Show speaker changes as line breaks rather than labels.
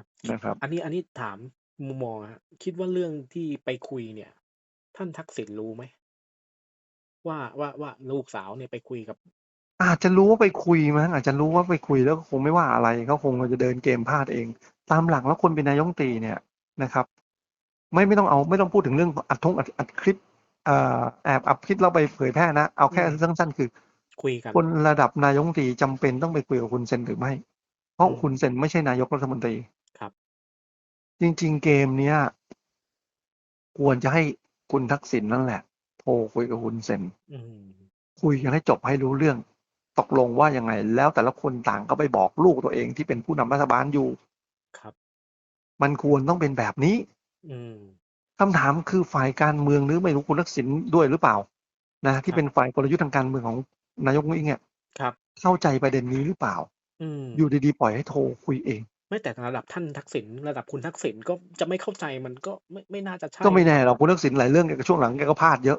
ครับคิด
นะครับ
อันนี้อันนี้ถามมุมมองอะครับคิดว่าเรื่องที่ไปคุยเนี่ย ท่านทักษิณรู้ไหม?ว่าว่าว่าลูกสาวเนี่ยไปคุยกับ
อาจจะรู้ว่าไปคุยมั้งอาจจะรู้ว่าไปคุยแล้วก็คงไม่ว่าอะไรเขาคงจะเดินเกมพลาดเอง ตามหลักแล้วคนเป็นนายกรัฐมนตรีเนี่ยนะครับ ไม่ไม่ต้องเอาไม่ต้องพูดถึงเรื่องอัดทงอัดอัดคลิปเอ่อแอบอัดคลิปแล้วไปเผยแพร่นะเอา
อื
แค่
ม
สั้นๆคือ
คุยกัน
คนระดับนายกรัฐมนตรีจำเป็นต้องไปคุยกับคุณเซนหรือไม่ เพ
อื
ราะ
ม
คุณเซนไม่ใช่นายกรัฐมนตรี
ครับ
จริง ๆ เกมเนี้ย ควรจะให้คุณทักษิณนั่นแหละโทรคุยกับคุณเซน
อืม
คุยกันให้จบให้รู้เรื่อง ตกลงว่ายังไง แล้วแต่ละคนต่างก็ไปบอกลูกตัวเองที่เป็นผู้นำรัฐบาลอยู่
ครับ
มันควรต้องเป็นแบบนี้
อืม
คำถามคือฝ่ายการเมืองหรือไม่รู้คุณทักษิณด้วยหรือเปล่า นะที่
ครั
เป็
บ
นฝ่ายกลยุทธ์ทางการเมืองของนายกอุ๊งอิ๊งเนี่ย
ครับ
เข้าใจประเด็นนี้หรือเปล่า
อืม
อยู่ดีๆปล่อยให้โทรคุยเอง
ไม่แต่ระดับท่านทักษิณระดับคุณทักษิณก็จะไม่เข้าใจมันก็ไม่ไม่น่าจะใช่
ก็ไม่แน่หรอกคุณทักษิณหลายเรื่องแกก็ช่วงหลังแกก็พลาดเยอะ